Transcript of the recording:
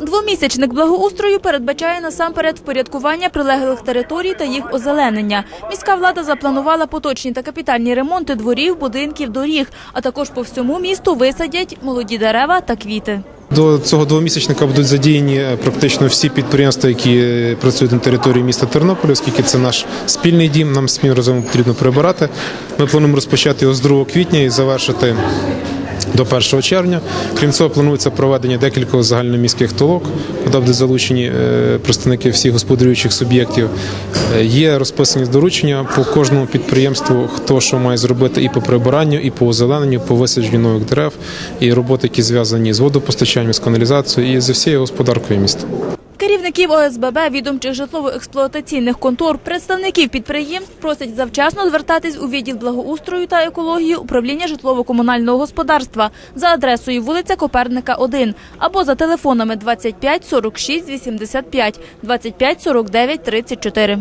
Двомісячник благоустрою передбачає насамперед впорядкування прилеглих територій та їх озеленення. Міська влада запланувала поточні та капітальні ремонти дворів, будинків, доріг, а також по всьому місту висадять молоді дерева та квіти. До цього двомісячника будуть задіяні е, практично всі підприємства, які е, працюють на території міста Тернополя, оскільки це наш спільний дім. Нам спільно разом потрібно прибирати. Ми плануємо розпочати його з 2 квітня і завершити. До 1 червня. Крім цього, планується проведення декількох загальноміських толок, куди будуть залучені е, представники всіх господарюючих суб'єктів. Е, Є розписані доручення по кожному підприємству, хто що має зробити і по прибиранню, і по озелененню, по висадженню нових дерев, і роботи, які зв'язані з водопостачанням, з каналізацією і з всією господаркою міста. Керівників ОСББ, відомчих житлово-експлуатаційних контор, представників підприємств просять завчасно звертатись у відділ благоустрою та екології управління житлово-комунального господарства за адресою вулиця Коперника, 1 або за телефонами 25 46 85, 25 49 34.